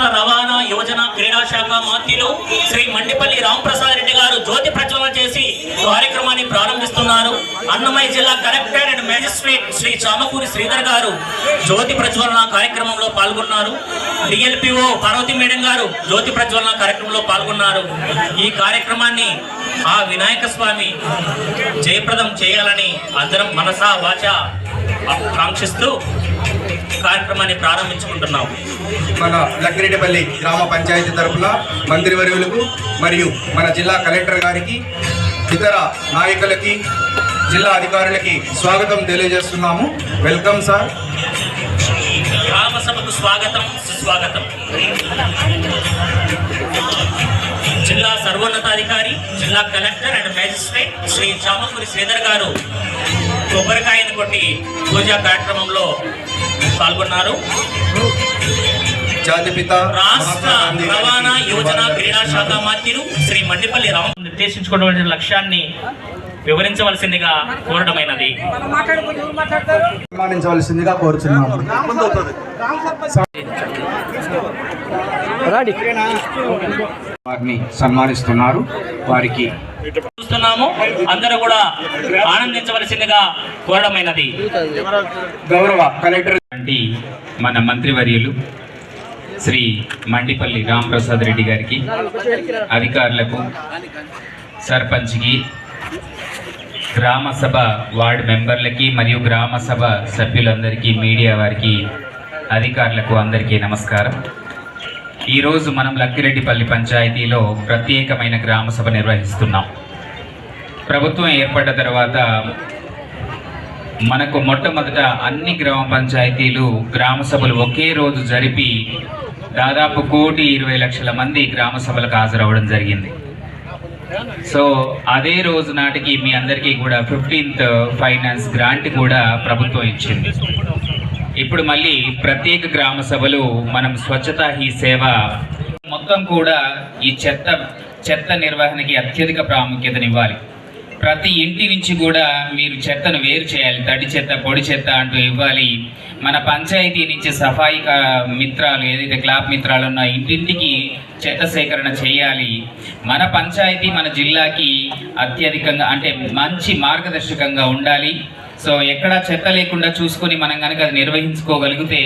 రాష్ట్ర రవాణా యోజన క్రీడా శాఖ మంత్రులు శ్రీ మండిపల్లి రాంప్రసాద్ రెడ్డి గారు జ్యోతి ప్రజ్వలన చేసి కార్యక్రమాన్ని ప్రారంభిస్తున్నారు. అన్నమయ్య జిల్లా collector and magistrate Shri Chamakuri Sridhar గారు జ్యోతి ప్రజ్వలన కార్యక్రమంలో పాల్గొన్నారు. డిఎల్పిఓ పార్వతి మేడం గారు జ్యోతి ప్రజ్వలన కార్యక్రమంలో పాల్గొన్నారు. ఈ కార్యక్రమాన్ని ఆ వినాయక స్వామి జయప్రదం చేయాలని అందరం మనసా వాచ ఆకాంక్షిస్తూ కార్యక్రమాన్ని ప్రారంభించుకుంటున్నాం. మన లక్కిరెడ్డిపల్లి గ్రామ పంచాయతీ తరఫున మంత్రివర్యులకు మరియు మన జిల్లా కలెక్టర్ గారికి ఇతర నాయకులకి జిల్లా అధికారులకి స్వాగతం తెలియజేస్తున్నాము. Welcome sir. గ్రామ సభకు స్వాగతం సుస్వాగతం. జిల్లా సర్వోన్నతాధికారి జిల్లా collector and magistrate Shri Chamakuri Sridhar గారు కొబ్బరికాయను కొట్టి పూజా కార్యక్రమంలో పాల్గొన్నారు. జాతిపిత రాష్ట్ర రవాణా యోజన క్రీడా శాఖ శ్రీ మండిపల్లి రామ్ నిర్దేశించుకున్నటువంటి లక్ష్యాన్ని వివరించవలసిందిగా కోరడమైనది. కోరుచున్నాము. వారిని సన్మానిస్తున్నారు. వారికి చూస్తున్నాము. అందరూ కూడా ఆనందించవలసిందిగా కోరడమైనది. గౌరవ కలెక్టర్ ఉన్నటువంటి మన మంత్రివర్యులు శ్రీ మండిపల్లి రామప్రసాద్ రెడ్డి గారికి అధికారులకు సర్పంచ్కి గ్రామసభ వార్డ్ వార్డు మెంబర్లకి మరియు గ్రామసభ సభ్యులందరికీ మీడియా వారికి అధికారులకు అందరికీ నమస్కారం. ఈరోజు మనం లక్కిరెడ్డిపల్లి పంచాయతీలో ప్రత్యేకమైన గ్రామసభ నిర్వహిస్తున్నాం. ప్రభుత్వం ఏర్పడ్డ తర్వాత మనకు మొట్టమొదట అన్ని గ్రామ పంచాయతీలు గ్రామ సభలు ఒకే రోజు జరిపి దాదాపు కోటి ఇరవై లక్షల మంది గ్రామ సభలకు హాజరవ్వడం జరిగింది. సో అదే రోజు నాటికి మీ అందరికీ కూడా ఫిఫ్టీన్త్ ఫైనాన్స్ గ్రాంట్ కూడా ప్రభుత్వం ఇచ్చింది. ఇప్పుడు మళ్ళీ ప్రత్యేక గ్రామ సభలు మనం స్వచ్ఛత హీ సేవ మొత్తం కూడా ఈ చెత్త చెత్త నిర్వహణకి అత్యధిక ప్రాముఖ్యతనివ్వాలి. ప్రతి ఇంటి నుంచి కూడా మీరు చెత్తను వేరు చేయాలి. తడి చెత్త పొడి చెత్త అంటూ ఇవ్వాలి. మన పంచాయతీ నుంచి సఫాయి మిత్రాలు ఏదైతే క్లాప్ మిత్రాలు ఉన్నా ఇంటింటికి చెత్త సేకరణ చేయాలి. మన పంచాయతీ మన జిల్లాకి అత్యధికంగా అంటే మంచి మార్గదర్శకంగా ఉండాలి. సో ఎక్కడ చెత్త లేకుండా చూసుకొని మనం కనుక అది నిర్వహించుకోగలిగితే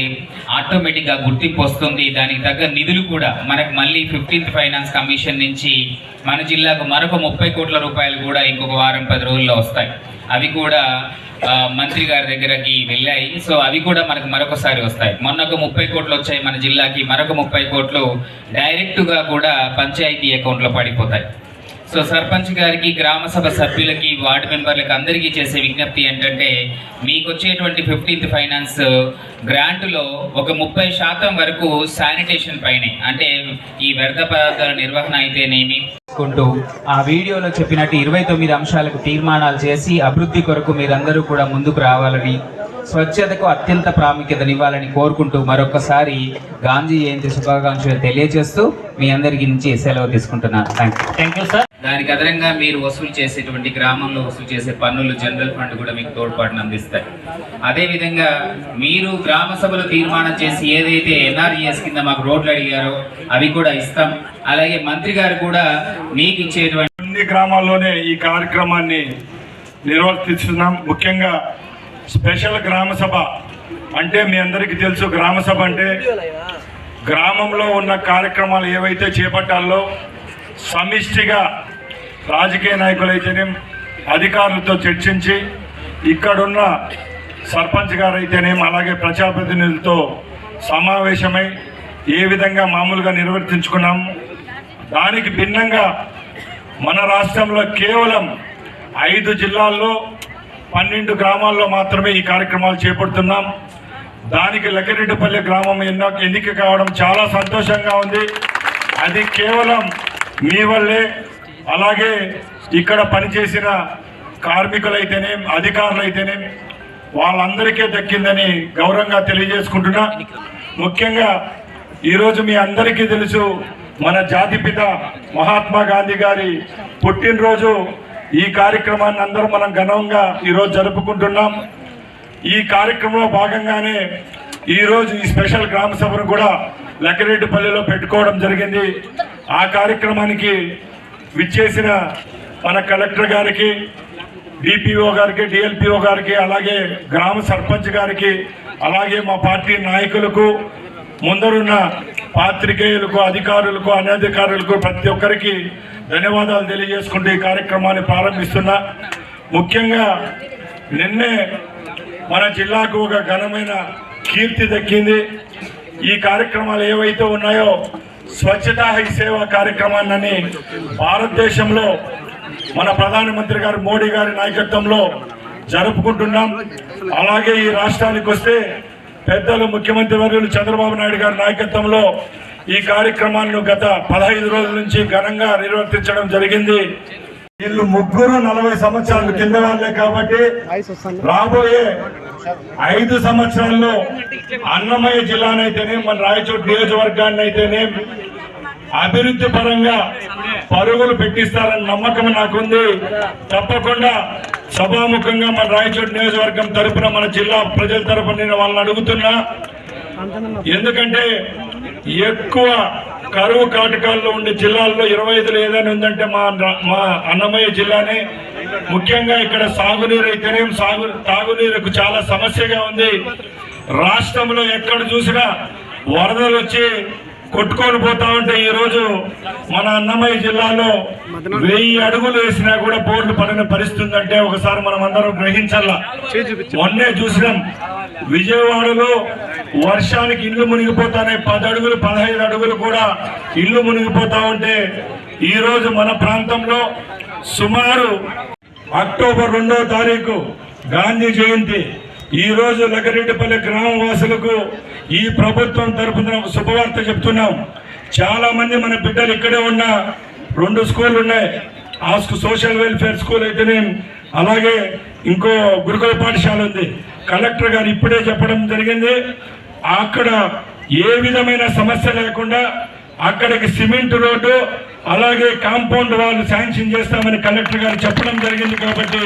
ఆటోమేటిక్గా గుర్తింపు వస్తుంది. దానికి తగ్గ నిధులు కూడా మనకు మళ్ళీ ఫిఫ్టీన్త్ ఫైనాన్స్ కమిషన్ నుంచి మన జిల్లాకు మరొక ముప్పై కోట్ల రూపాయలు కూడా ఇంకొక వారం పది రోజుల్లో వస్తాయి. అవి కూడా మంత్రి గారి దగ్గరకి వెళ్ళాయి. సో అవి కూడా మనకు మరొకసారి వస్తాయి. మొన్న ఒక ముప్పై కోట్లు వచ్చాయి మన జిల్లాకి మరొక ముప్పై కోట్లు డైరెక్ట్గా కూడా పంచాయతీ అకౌంట్లో పడిపోతాయి. సో సర్పంచ్ గారికి గ్రామ సభ సభ్యులకి వార్డు మెంబర్లకి అందరికీ చేసే విజ్ఞప్తి ఏంటంటే మీకు వచ్చేటువంటి ఫిఫ్టీన్త్ ఫైనాన్స్ గ్రాంటులో ఒక ముప్పై శాతం వరకు శానిటేషన్ పైనే అంటే ఈ వ్యర్థ పదార్థాల నిర్వహణ అయితేనేమి? కుంటూ ఆ వీడియోలో చెప్పినట్టు ఇరవై తొమ్మిది అంశాలకు తీర్మానాలు చేసి అభివృద్ధి కొరకు మీరందరూ కూడా ముందుకు రావాలని స్వచ్ఛతకు అత్యంత ప్రాముఖ్యతనివ్వాలని కోరుకుంటూ మరొకసారి గాంధీ జయంతి శుభాకాంక్షలు తెలియజేస్తూ మీ అందరికి నుంచి సెలవు తీసుకుంటున్నాను. Thank you thank you sir దానికి అదనంగా మీరు వసూలు చేసేటువంటి గ్రామంలో వసూలు చేసే పన్నులు జనరల్ ఫండ్ కూడా మీకు తోడ్పాటును అందిస్తాయి. అదేవిధంగా మీరు గ్రామ సభలో తీర్మానం చేసి ఏదైతే ఎన్ఆర్ఈఎస్ కింద మాకు రోడ్లు అడిగారో అవి కూడా ఇస్తాం. అలాగే మంత్రి గారు కూడా మీకు ఇచ్చేటువంటి అన్ని గ్రామాల్లోనే ఈ కార్యక్రమాన్ని నిర్వర్తిస్తున్నాం. ముఖ్యంగా స్పెషల్ గ్రామ సభ అంటే మీ అందరికీ తెలుసు గ్రామ సభ అంటే గ్రామంలో ఉన్న కార్యక్రమాలు ఏవైతే చేపట్టాలో సమిష్టిగా రాజకీయ నాయకులైతేనే అధికారులతో చర్చించి ఇక్కడున్న సర్పంచ్ గారు అయితేనేం అలాగే ప్రజాప్రతినిధులతో సమావేశమై ఏ విధంగా మామూలుగా నిర్వర్తించుకున్నాం. దానికి భిన్నంగా మన రాష్ట్రంలో కేవలం ఐదు జిల్లాల్లో పన్నెండు గ్రామాల్లో మాత్రమే ఈ కార్యక్రమాలు చేపడుతున్నాం. దానికి లక్కిరెడ్డిపల్లి గ్రామం ఎన్నో ఎన్నిక కావడం చాలా సంతోషంగా ఉంది. అది కేవలం మీ వల్లే అలాగే ఇక్కడ పనిచేసిన కార్మికులైతేనేం అధికారులైతేనేం వాళ్ళందరికీ దక్కిందని గౌరవంగా తెలియజేసుకుంటున్నా. ముఖ్యంగా ఈరోజు మీ అందరికీ తెలుసు మన జాతిపిత మహాత్మా గాంధీ గారి పుట్టినరోజు. ఈ కార్యక్రమాన్ని అందరూ మనం ఘనంగా ఈరోజు జరుపుకుంటున్నాం. ఈ కార్యక్రమంలో భాగంగానే ఈరోజు ఈ స్పెషల్ గ్రామ సభను కూడా లక్కిరెడ్డిపల్లిలో పెట్టుకోవడం జరిగింది. ఆ కార్యక్రమానికి విచ్చేసిన మన కలెక్టర్ గారికి డిపిఓ గారికి డిఎల్పిఓ గారికి అలాగే గ్రామ సర్పంచ్ గారికి అలాగే మా పార్టీ నాయకులకు ముందరున్న పాత్రికేయులకు అధికారులకు అనధికారులకు ప్రతి ఒక్కరికి ధన్యవాదాలు తెలియజేసుకుంటూ ఈ కార్యక్రమాన్ని ప్రారంభిస్తున్నా. ముఖ్యంగా నిన్నే మన జిల్లాకు ఒక ఘనమైన కీర్తి దక్కింది. ఈ కార్యక్రమాలు ఏవైతే ఉన్నాయో స్వచ్ఛతా హై సేవ కార్యక్రమాన్ని భారతదేశంలో మన ప్రధానమంత్రి గారు మోడీ గారి నాయకత్వంలో జరుపుకుంటున్నాం. అలాగే ఈ రాష్ట్రానికి వస్తే పెద్దలు ముఖ్యమంత్రి వర్యులు చంద్రబాబు నాయుడు గారి నాయకత్వంలో ఈ కార్యక్రమాలను గత పదహైదు రోజుల నుంచి ఘనంగా నిర్వర్తించడం జరిగింది. వీళ్ళు ముగ్గురు నలభై సంవత్సరాలు కింద వాళ్ళే కాబట్టి రాబోయే ఐదు సంవత్సరాల్లో అన్నమయ్య జిల్లానైతేనే మన రాయచోటి నియోజకవర్గాన్ని అయితేనే అభివృద్ధి పరంగా పరుగులు పెట్టిస్తారని నమ్మకం నాకుంది. తప్పకుండా సభాముఖంగా మన రాయచోటి నియోజకవర్గం తరపున మన జిల్లా ప్రజల తరపున నేను వాళ్ళని అడుగుతున్నా. ఎందుకంటే ఎక్కువ కరువు కాటకాల్లో ఉండే జిల్లాల్లో ఇరవై ఐదులో ఏదైనా ఉందంటే మా మా అన్నమయ్య జిల్లానే. ముఖ్యంగా ఇక్కడ సాగునీరు అయితేనేం సాగు తాగునీరుకు చాలా సమస్యగా ఉంది. రాష్ట్రంలో ఎక్కడ చూసినా వరదలు వచ్చి కొట్టుకొని పోతా ఉంటే ఈ రోజు మన అన్నమయ్య జిల్లాలో వెయ్యి అడుగులు వేసినా కూడా బోర్డు పడిన పరిస్థితి అంటే ఒకసారి మనం అందరం గ్రహించాలా మొన్నే చూసినాం. విజయవాడలో వర్షానికి ఇల్లు మునిగిపోతానే పది అడుగులు పదహైదు అడుగులు కూడా ఇల్లు మునిగిపోతా ఉంటే ఈ రోజు మన ప్రాంతంలో సుమారు అక్టోబర్ రెండో తారీఖు గాంధీ జయంతి. ఈరోజు రోజు లగరెడ్డిపల్లి గ్రామ వాసులకు ఈ ప్రభుత్వం తరఫున శుభవార్త చెప్తున్నాం. చాలా మంది మన బిడ్డలు ఇక్కడే ఉన్న రెండు స్కూళ్ళు ఉన్నాయి. ఆ సోషల్ వెల్ఫేర్ స్కూల్ అయితేనే అలాగే ఇంకో గురుకుల పాఠశాల ఉంది. కలెక్టర్ గారు ఇప్పుడే చెప్పడం జరిగింది. అక్కడ ఏ విధమైన సమస్య లేకుండా అక్కడికి సిమెంట్ రోడ్డు అలాగే కాంపౌండ్ వాళ్ళు శాంక్షన్ చేస్తామని కలెక్టర్ గారు చెప్పడం జరిగింది కాబట్టి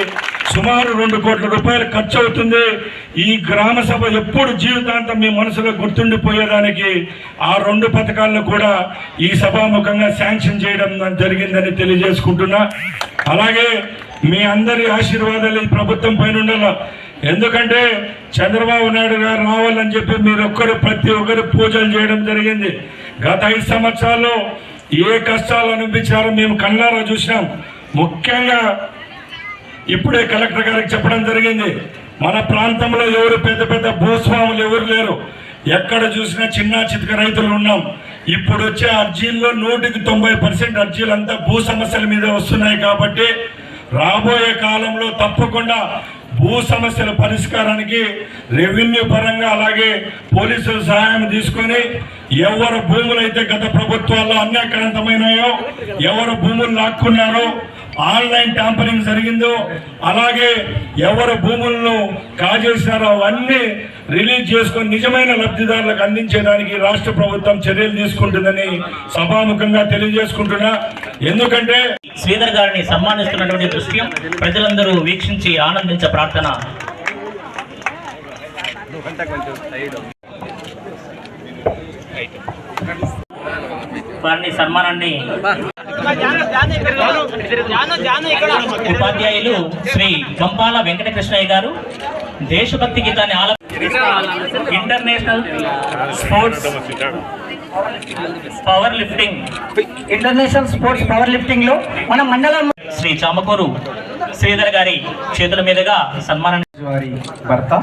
సుమారు రెండు కోట్ల రూపాయలు ఖర్చు అవుతుంది. ఈ గ్రామ సభ ఎప్పుడు జీవితాంతం మీ మనసులో గుర్తుండిపోయేదానికి ఆ రెండు పథకాలను కూడా ఈ సభాముఖంగా శాంక్షన్ చేయడం జరిగిందని తెలియజేసుకుంటున్నా. అలాగే మీ అందరి ఆశీర్వాదాలు ఈ ప్రభుత్వం పైన ఎందుకంటే చంద్రబాబు నాయుడు గారు రావాలని చెప్పి మీరు ఒక్కరు ప్రతి ఒక్కరు పూజలు చేయడం జరిగింది. గత ఐదు సంవత్సరాల్లో ఏ కష్టాలు అనిపించారో మేము కన్నారా చూసినాం. ముఖ్యంగా ఇప్పుడే కలెక్టర్ గారికి చెప్పడం జరిగింది. మన ప్రాంతంలో ఎవరు పెద్ద పెద్ద భూస్వాములు ఎవరు లేరు. ఎక్కడ చూసినా చిన్న చితక రైతులు ఉన్నాం. ఇప్పుడు వచ్చే అర్జీల్లో నూటికి తొంభై పర్సెంట్ అర్జీలు అంతా భూ సమస్యల మీద వస్తున్నాయి కాబట్టి రాబోయే కాలంలో తప్పకుండా భూ సమస్యల పరిష్కారానికి రెవెన్యూ పరంగా అలాగే పోలీసుల సహాయం తీసుకొని ఎవరు భూములు అయితే గత ప్రభుత్వాల్లో అన్యాక్రాంతమైనాయో ఎవరు భూములు లాక్కున్నారో ఆన్లైన్ ట్యాంపరింగ్ జరిగిందో అలాగే ఎవరు భూములను కాజేసినారో అవన్నీ రిలీజ్ చేసుకొని నిజమైన లబ్ధిదారులకు అందించేదానికి రాష్ట్ర ప్రభుత్వం చర్యలు తీసుకుంటుందని సభాముఖంగా తెలియజేసుకుంటున్నా. ఎందుకంటే శ్రీధర్ గారిని సన్మానిస్తున్నటువంటి దృశ్యం ప్రజలందరూ వీక్షించి ఆనందించే ప్రార్థన. వారిని సన్మానాన్ని ఉపాధ్యాయులు శ్రీ గంపాల వెంకటకృష్ణయ్య గారు దేశభక్తి గీతాన్ని ఆల international sports power lifting international sports power లిఫ్టింగ్లో మన మండలం శ్రీ చామకూరు శ్రీధర్ గారి చేతుల మీదుగా సన్మానం వారి భర్త